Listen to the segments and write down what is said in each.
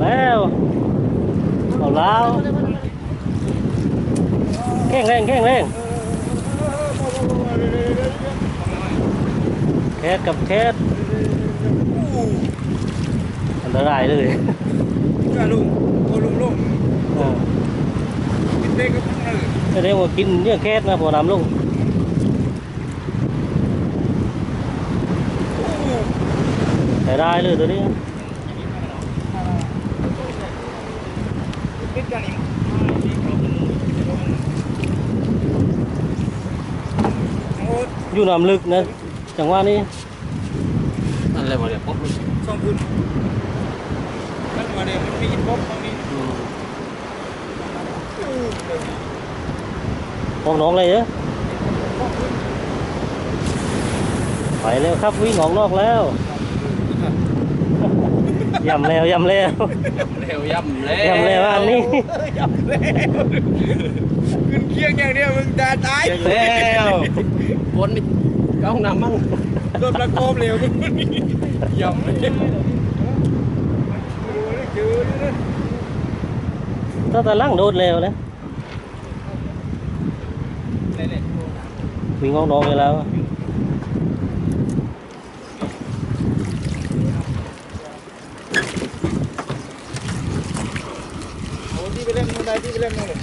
แล้วเอาแล้วแข่งแรงแข่งแรงแคสกับแคสอันตรายเลยกลุงโอลุงลุงอ่ากินเต้ก็ต้องเลยจะได้ว่ากินเนี่ยแคสนะพอน้ำลง ใช้ได้เลยตัวนี้ปิดกันอีกโอ้อยู่น้ำลึกนะ จังหวะนี้อะไรมาเดี๋ยวปุ๊บสองคุณนั่นมาเนี่ยมันมีป๊อปตรงนี้อืมพวกน้องเลยเนอะไปแล้วครับวิ่งออกนอกแล้ว ยำแล้วยำแล้วเร็วย่ำแล้วยำแล้วอันนี้ยับแล้วขึ้นเคียงอย่างเดียวมึงตาตายเร็ววนไปเข้าห้องน้ำมั่งโดนประโคมเร็วมึงยับเลยเจอเลยถ้าตะลังโดดแล้วนะเนี่ยวิ่งออกนอกไปแล้ว ID bilen ne olur?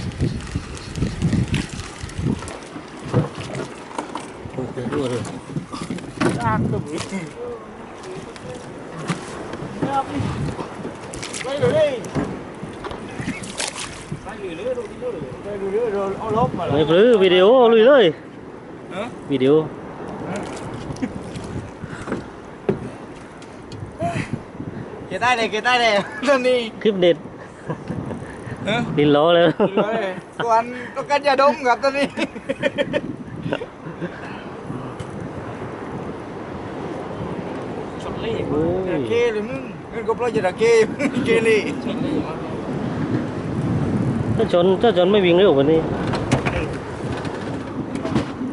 Okey, doğru. Aklı bu. Ne yapayım? Bay böyle. Mày cứ video lui thôi Video Cái tay này, cái tay này Clip nền Hả? đi lố nữa còn có cái nhà đông gặp tao đi. Kia thì muốn gộp lo gì là kia kia đi cho chốn cho chốn mấy viên nữa của mình đi.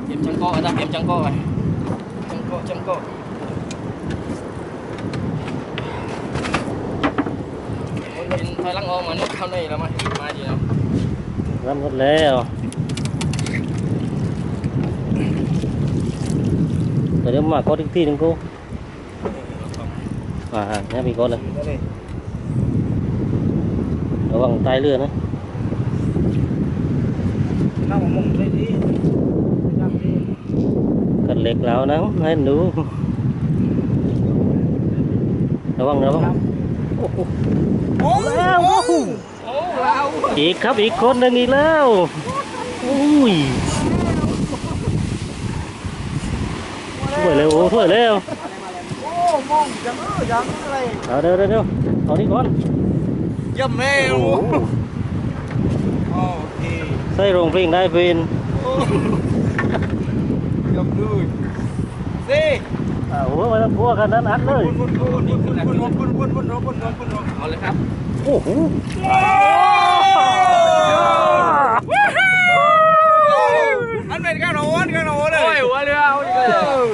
Em chẳng có ta em chẳng có rồi. Chẳng có chẳng có. thôi lăng ôm mà nó không này là mai mai gì đâu. Lắm hết lé rồi. Rồi nếu mà có tiếng tin đứng cô. À nhá mình con này nó bằng tay lừa đấy cần lệch lão nắng hay nú. Nó bằng nó bằng โอ้แล้วอีกครับอีกคนหนึ่งอีกแล้วอุ้ยถ้วยเร็วถ้วยเร็วโอ้มองยังยังอะไาเดี๋ยวเดี๋ยวเอาที่ก่อนย่ำแล้วใส่โรงพิงได้เป็นย่ำด้วย อ่าโอ้โหไมาต้องกลัวกันนั้นอัดเลยวนวนวนวนวนวนวนวนวนวนวนวนวนเอาเลยครับโอ้โหอันเป็นข้าวหนูอันข้าวหนูเลยโอ้ยหัวเรือเอาดิเลย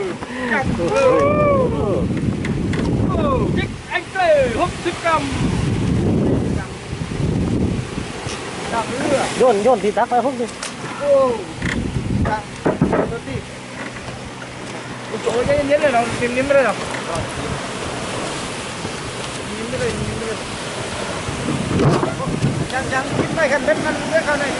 จับเลยจิ๊กเอ็กซ์เลยหกสิบกรัมจับเรือโยนโยนที่ตักไปพวกนี้โอ้จับตัวที่ chỗ cái nhét này nó tìm nhím đây nào nhím đây nhím đây chẳng chẳng nhím này gần đất ăn cái con này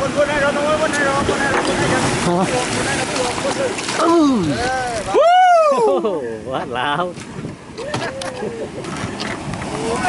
con con này rồi con này rồi con này rồi con này rồi con này rồi con này rồi quá lão